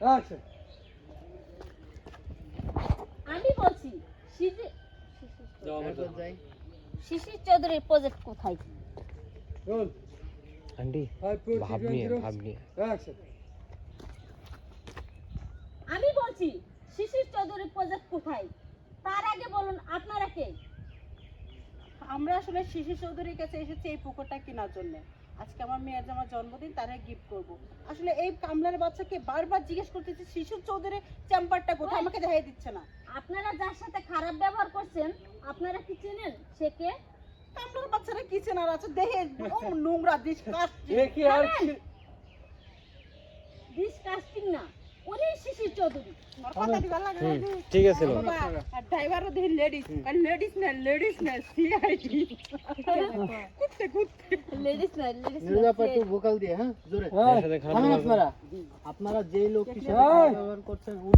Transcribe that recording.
Action আমি বলছি শিশির চৌধুরীর প্রজেক্ট কোথায়? আন্টি ভাব নিয়ে ভাব নিয়ে অ্যাকশন আমি বলছি শিশির চৌধুরীর প্রজেক্ট কোথায় তার আগে বলুন আপনারা কে আমরা আসলে শিশু চৌধুরীর কাছে এসেছি এই পুকুরটা কেনার জন্য। আজকে আমার মেয়ের যে আমার জন্মদিন তারা গিফট করব। আসলে এই কামলার বাচ্চাকে বারবার জিজ্ঞেস করতেছি শিশু চৌধুরীর চেম্বারটা কোথায়? আমাকে দেখাই দিচ্ছে না। আপনারা যার সাথে খারাপ ব্যবহার করছেন আপনারা কি চেনেন সে কে? কামলার বাচ্চারা কিচেন আর আছে? দেখে ও নোংরা ডিসকাস্টিং দেখি আর ডিসকাস্টিং না। ওরে শিশির চৌধুরী কথা দিবার লাগে না হুম যে। ঠিক আছে লো বাবা, আর ড্রাইভারও দেখি লেডিস লেডিস না লেডিস না সিআইডি কুত্তে কুত্তে লেডিস না লেডিস নির্জাপা একটু ভোকাল দিয়ে হ্যাঁ জোরে এর সাথে খারাপ থামেন ব্যবহার- আপনারা আপনারা যে লোকটির সাথে এই! খারাপ ব্যবহার করছেন উনি